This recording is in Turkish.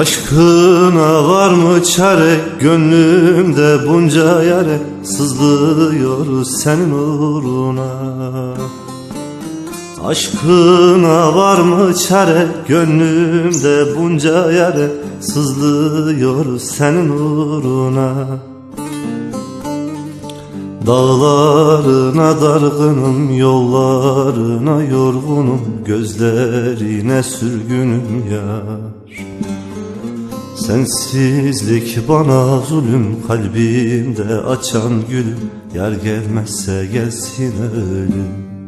Aşkına var mı çare? Gönlümde bunca yare. Sızlıyor senin uğruna. Aşkına var mı çare Gönlümde bunca yare Sızlıyor senin uğruna. Dağlarına dargınım, yollarına yorgunum Gözlerine sürgünüm yar. Sensizlik bana zulüm, kalbimde açan gülüm Yar gelmezse gelsin ölüm